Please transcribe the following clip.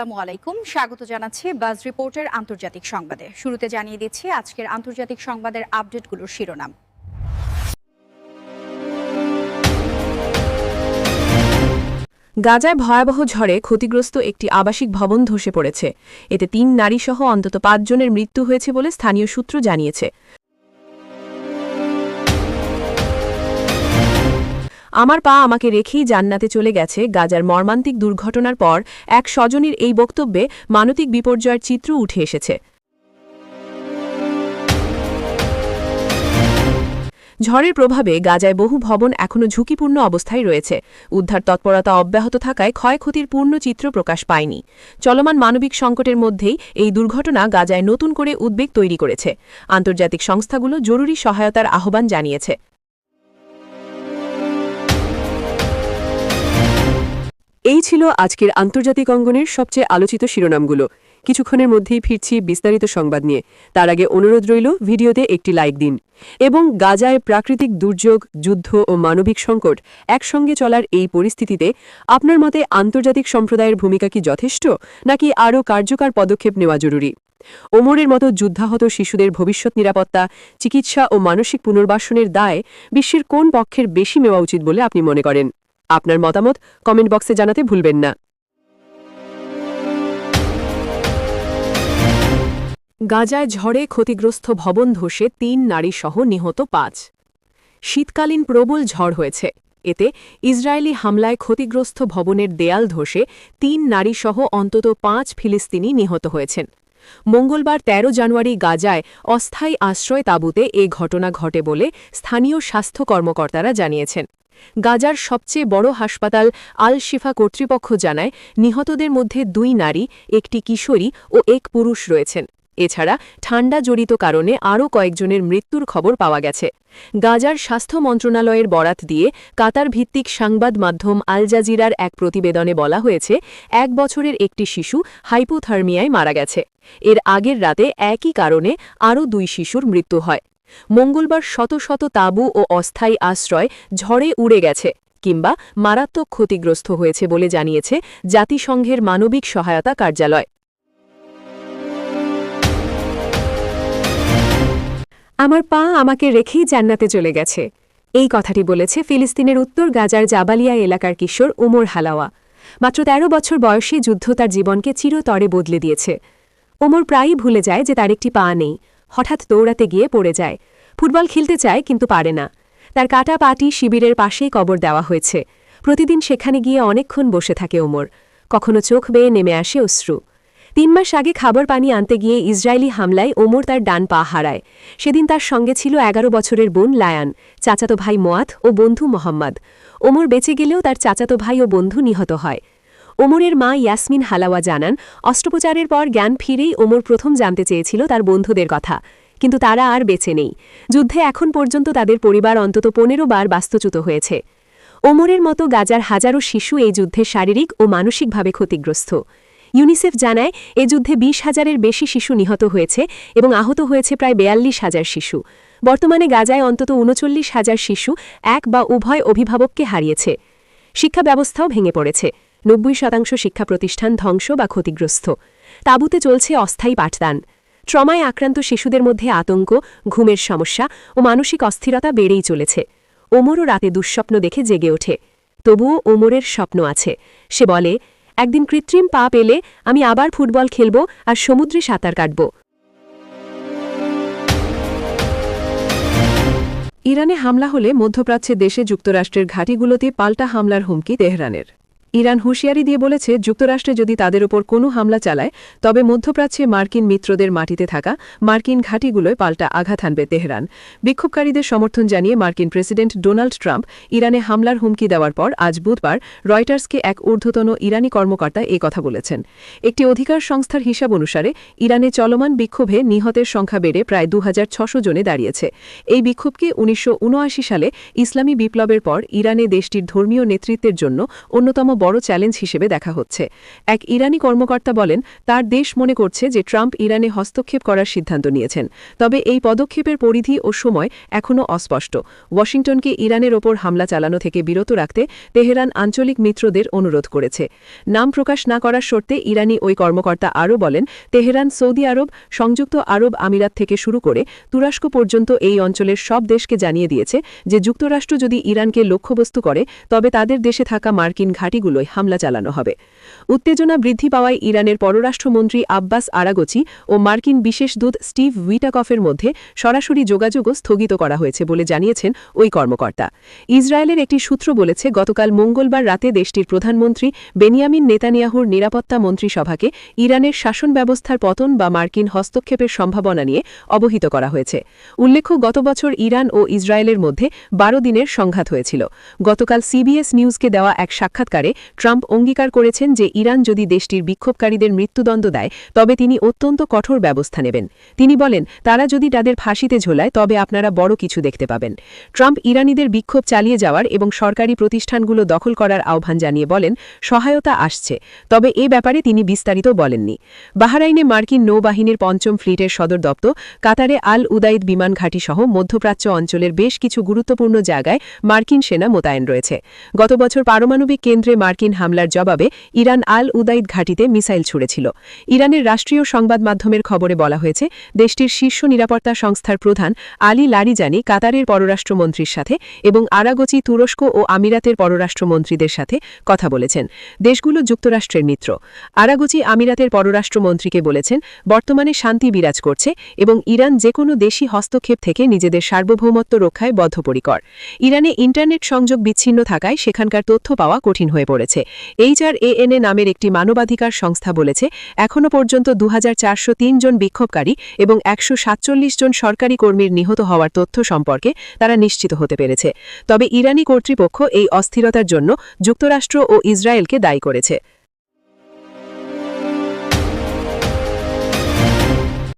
আসসালামু আলাইকুম। স্বাগত জানাচ্ছি বাজ রিপোর্টের আন্তর্জাতিক সংবাদে। শুরুতে জানিয়ে দিচ্ছি আজকের আন্তর্জাতিক সংবাদের আপডেটগুলোর শিরোনাম। গাজায় ভয়াবহ ঝড়ে ক্ষতিগ্রস্ত একটি আবাসিক ভবন ধসে পড়েছে। এতে তিন নারীসহ অন্তত পাঁচজনের মৃত্যু হয়েছে বলে স্থানীয় সূত্র জানিয়েছে। আমার পা আমাকে রেখেই জান্নাতে চলে গেছে গাজার মর্মান্তিক দুর্ঘটনার পর এক স্বজনীর এই বক্তব্যে মানবিক বিপর্যয়ের চিত্র উঠে এসেছে। ঝড়ের প্রভাবে গাজায় বহু ভবন এখনও ঝুঁকিপূর্ণ অবস্থায় রয়েছে। উদ্ধার তৎপরতা অব্যাহত থাকায় ক্ষয়ক্ষতির পূর্ণ চিত্র প্রকাশ পায়নি। চলমান মানবিক সংকটের মধ্যেই এই দুর্ঘটনা গাজায় নতুন করে উদ্বেগ তৈরি করেছে। আন্তর্জাতিক সংস্থাগুলো জরুরি সহায়তার আহ্বান জানিয়েছে। এই ছিল আজকের আন্তর্জাতিক অঙ্গনের সবচেয়ে আলোচিত শিরোনামগুলো। কিছুক্ষণের মধ্যেই ফিরছি বিস্তারিত সংবাদ নিয়ে। তার আগে অনুরোধ রইল ভিডিওতে একটি লাইক দিন। এবং গাজায় প্রাকৃতিক দুর্যোগ, যুদ্ধ ও মানবিক সংকট একসঙ্গে চলার এই পরিস্থিতিতে আপনার মতে আন্তর্জাতিক সম্প্রদায়ের ভূমিকা কি যথেষ্ট, নাকি আরও কার্যকর পদক্ষেপ নেওয়া জরুরি? ওমরের মতো যুদ্ধাহত শিশুদের ভবিষ্যৎ নিরাপত্তা, চিকিৎসা ও মানসিক পুনর্বাসনের দায় বিশ্বের কোন পক্ষের বেশি নেওয়া উচিত বলে আপনি মনে করেন? আপনার মতামত কমেন্ট বক্সে জানাতে ভুলবেন না। গাজায় ঝড়ে ক্ষতিগ্রস্ত ভবন ধসে তিন নারীসহ নিহত পাঁচ। শীতকালীন প্রবল ঝড় হয়েছে। এতে ইসরায়েলি হামলায় ক্ষতিগ্রস্ত ভবনের দেয়াল ধসে তিন নারীসহ অন্তত পাঁচ ফিলিস্তিনি নিহত হয়েছেন। মঙ্গলবার ১৩ জানুয়ারি গাজায় অস্থায়ী আশ্রয় তাঁবুতে এ ঘটনা ঘটে বলে স্থানীয় স্বাস্থ্য কর্মকর্তারা জানিয়েছেন। গাজার সবচেয়ে বড় হাসপাতাল আল শিফা কর্তৃপক্ষ জানায়, নিহতদের মধ্যে দুই নারী, একটি কিশোরী ও এক পুরুষ রয়েছেন। এছাড়া ঠান্ডা জড়িত কারণে আরও কয়েকজনের মৃত্যুর খবর পাওয়া গেছে। গাজার স্বাস্থ্য মন্ত্রণালয়ের বরাত দিয়ে কাতার ভিত্তিক সংবাদ মাধ্যম আল জাজিরার এক প্রতিবেদনে বলা হয়েছে, এক বছরের একটি শিশু হাইপোথার্মিয়ায় মারা গেছে। এর আগের রাতে একই কারণে আরও দুই শিশুর মৃত্যু হয়। মঙ্গলবার শত শত তাঁবু ও অস্থায়ী আশ্রয় ঝড়ে উড়ে গেছে কিংবা মারাত্মক ক্ষতিগ্রস্ত হয়েছে বলে জানিয়েছে জাতিসংঘের মানবিক সহায়তা কার্যালয়। আমার পা আমাকে রেখেই জান্নাতে চলে গেছে। এই কথাটি বলেছে ফিলিস্তিনের উত্তর গাজার জাবালিয়া এলাকার কিশোর উমর হালাওয়া। মাত্র ১৩ বছর বয়সী যুদ্ধ তার জীবনকে চিরতরে বদলে দিয়েছে। ওমর প্রায়ই ভুলে যায় যে তার একটি পা নেই। হঠাৎ দৌড়াতে গিয়ে পড়ে যায়। ফুটবল খেলতে চায় কিন্তু পারে না। তার কাটা পাটি শিবিরের পাশেই কবর দেওয়া হয়েছে। প্রতিদিন সেখানে গিয়ে অনেকক্ষণ বসে থাকে ওমর। কখনো চোখ বেয়ে নেমে আসে অশ্রু। তিন মাস আগে খাবার পানি আনতে গিয়ে ইসরায়েলি হামলায় ওমর তার ডান পা হারায়। সেদিন তার সঙ্গে ছিল এগারো বছরের বোন লায়ান, চাচাতো ভাই মোয়াত ও বন্ধু মোহাম্মদ। ওমর বেঁচে গেলেও তার চাচাতো ভাই ও বন্ধু নিহত হয়। ওমরের মা ইয়াসমিন হালাওয়া জানান, অস্ত্রোপচারের পর জ্ঞান ফিরেই ওমর প্রথম জানতে চেয়েছিল তার বন্ধুদের কথা। কিন্তু তারা আর বেঁচে নেই। যুদ্ধে এখন পর্যন্ত তাদের পরিবার অন্তত পনেরো বার বাস্তুচ্যুত হয়েছে। ওমরের মতো গাজার হাজারো শিশু এই যুদ্ধে শারীরিক ও মানসিকভাবে ক্ষতিগ্রস্ত। ইউনিসেফ জানায়, এ যুদ্ধে বিশ হাজারের বেশি শিশু নিহত হয়েছে এবং আহত হয়েছে প্রায় বেয়াল্লিশ হাজার শিশু। বর্তমানে গাজায় অন্তত উনচল্লিশ হাজার শিশু এক বা উভয় অভিভাবককে হারিয়েছে। শিক্ষা ব্যবস্থাও ভেঙে পড়েছে। নব্বই শতাংশ শিক্ষা প্রতিষ্ঠান ধ্বংস বা ক্ষতিগ্রস্ত। তাঁবুতে চলছে অস্থায়ী পাঠদান। ট্রমায় আক্রান্ত শিশুদের মধ্যে আতঙ্ক, ঘুমের সমস্যা ও মানসিক অস্থিরতা বেড়েই চলেছে। ওমরও রাতে দুঃস্বপ্ন দেখে জেগে ওঠে। তবুও ওমরের স্বপ্ন আছে। সে বলে, একদিন কৃত্রিম পা পেলে আমি আবার ফুটবল খেলব আর সমুদ্রে সাঁতার কাটব। ইরানে হামলা হলে মধ্যপ্রাচ্যে দেশে যুক্তরাষ্ট্রের ঘাঁটিগুলোতে পাল্টা হামলার হুমকি তেহরানের। ইরান হুঁশিয়ারি দিয়ে বলেছে, যুক্তরাষ্ট্রে যদি তাদের ওপর কোনো হামলা চালায়, তবে মধ্যপ্রাচ্যে মার্কিন মিত্রদের মাটিতে থাকা মার্কিন ঘাঁটিগুলোয় পাল্টা আঘাত হানবে তেহরান। বিক্ষোভকারীদের সমর্থন জানিয়ে মার্কিন প্রেসিডেন্ট ডোনাল্ড ট্রাম্প ইরানে হামলার হুমকি দেওয়ার পর আজ বুধবার রয়টার্সকে এক ঊর্ধ্বতন ইরানি কর্মকর্তা এ কথা বলেছেন। একটি অধিকার সংস্থার হিসাব অনুসারে, ইরানে চলমান বিক্ষোভে নিহতের সংখ্যা বেড়ে প্রায় দু জনে দাঁড়িয়েছে। এই বিক্ষোভকে উনিশশো উনআশি সালে ইসলামী বিপ্লবের পর ইরানে দেশটির ধর্মীয় নেতৃত্বের জন্য অন্যতম বড় চ্যালেঞ্জ হিসেবে দেখা হচ্ছে। এক ইরানি কর্মকর্তা বলেন, তার দেশ মনে করছে যে ট্রাম্প ইরানে হস্তক্ষেপ করার সিদ্ধান্ত নিয়েছেন। তবে এই পদক্ষেপের পরিধি ও সময় এখনও অস্পষ্ট। ওয়াশিংটনকে ইরানের ওপর হামলা চালানো থেকে বিরত রাখতে তেহরান আঞ্চলিক মিত্রদের অনুরোধ করেছে। নাম প্রকাশ না করার শর্তে ইরানি ওই কর্মকর্তা আরও বলেন, তেহরান, সৌদি আরব, সংযুক্ত আরব আমিরাত থেকে শুরু করে তুরস্ক পর্যন্ত এই অঞ্চলের সব দেশকে জানিয়ে দিয়েছে যে যুক্তরাষ্ট্র যদি ইরানকে লক্ষ্যবস্তু করে, তবে তাদের দেশে থাকা মার্কিন ঘাঁটিগুলোয় হামলা চালানো হবে। উত্তেজনা বৃদ্ধি পাওয়ায় ইরানের পররাষ্ট্রমন্ত্রী আব্বাস আরাগোচি ও মার্কিন বিশেষ দূত স্টিভ উইটাকফের মধ্যে সরাসরি যোগাযোগও স্থগিত করা হয়েছে বলে জানিয়েছেন ওই কর্মকর্তা। ইসরায়েলের একটি সূত্র বলেছে, গতকাল মঙ্গলবার রাতে দেশটির প্রধানমন্ত্রী বেনিয়ামিন নেতানিয়াহুর নিরাপত্তা মন্ত্রিসভাকে ইরানের শাসন ব্যবস্থার পতন বা মার্কিন হস্তক্ষেপের সম্ভাবনা নিয়ে অবহিত করা হয়েছে। উল্লেখ্য, গত বছর ইরান ও ইসরায়েলের মধ্যে বারো দিনের সংঘাত হয়েছিল। গতকাল সিবিএস নিউজকে দেওয়া এক সাক্ষাৎকারে ট্রাম্প অঙ্গীকার করেছেন যে ইরান যদি দেশটির বিক্ষোভকারীদের মৃত্যুদণ্ড দেয়, তবে তিনি অত্যন্ত কঠোর ব্যবস্থা নেবেন। তিনি বলেন, তারা যদি তাদের ফাঁসিতে ঝোলায়, তবে আপনারা বড় কিছু দেখতে পাবেন। ট্রাম্প ইরানিদের বিক্ষোভ চালিয়ে যাওয়ার এবং সরকারি প্রতিষ্ঠানগুলো দখল করার আহ্বান জানিয়ে বলেন, সহায়তা আসছে। তবে এ ব্যাপারে তিনি বিস্তারিত বলেননি। বাহরাইনে মার্কিন নৌবাহিনীর পঞ্চম ফ্লিটের সদর দপ্তর, কাতারে আল উদাইদ বিমান ঘাঁটিসহ মধ্যপ্রাচ্য অঞ্চলের বেশ কিছু গুরুত্বপূর্ণ জায়গায় মার্কিন সেনা মোতায়েন রয়েছে। গত বছর পারমাণবিক কেন্দ্রে মার্কিন হামলার জবাবে ইরান আল উদাইদ ঘাঁটিতে মিসাইল ছুড়েছিল। ইরানের রাষ্ট্রীয় সংবাদ মাধ্যমের খবরে বলা হয়েছে, দেশটির শীর্ষ নিরাপত্তা সংস্থার প্রধান আলী লারিজানি কাতারের পররাষ্ট্রমন্ত্রীর সাথে এবং আরাগোচি, তুরস্ক ও আমিরাতের পররাষ্ট্রমন্ত্রীদের সাথে কথা বলেছেন। দেশগুলো যুক্তরাষ্ট্রের মিত্র। আরাগোচি, আমিরাতের পররাষ্ট্রমন্ত্রীকে বলেছেন, বর্তমানে শান্তি বিরাজ করছে এবং ইরান যে কোনো দেশি হস্তক্ষেপ থেকে নিজেদের সার্বভৌমত্ব রক্ষায় বদ্ধপরিকর। ইরানে ইন্টারনেট সংযোগ বিচ্ছিন্ন থাকায় সেখানকার তথ্য পাওয়া কঠিন হয়ে পড়েছে এইচআর এএনএ নামের একটি মানবাধিকার সংস্থা বলেছে এখনও পর্যন্ত দু হাজার চারশো তিন জন বিক্ষোভকারী এবং একশো সাতচল্লিশ জন সরকারি কর্মীর নিহত হওয়ার তথ্য সম্পর্কে তারা নিশ্চিত হতে পেরেছে। তবে ইরানি কর্তৃপক্ষ এই অস্থিরতার জন্য যুক্তরাষ্ট্র ও ইসরায়েলকে দায়ী করেছে।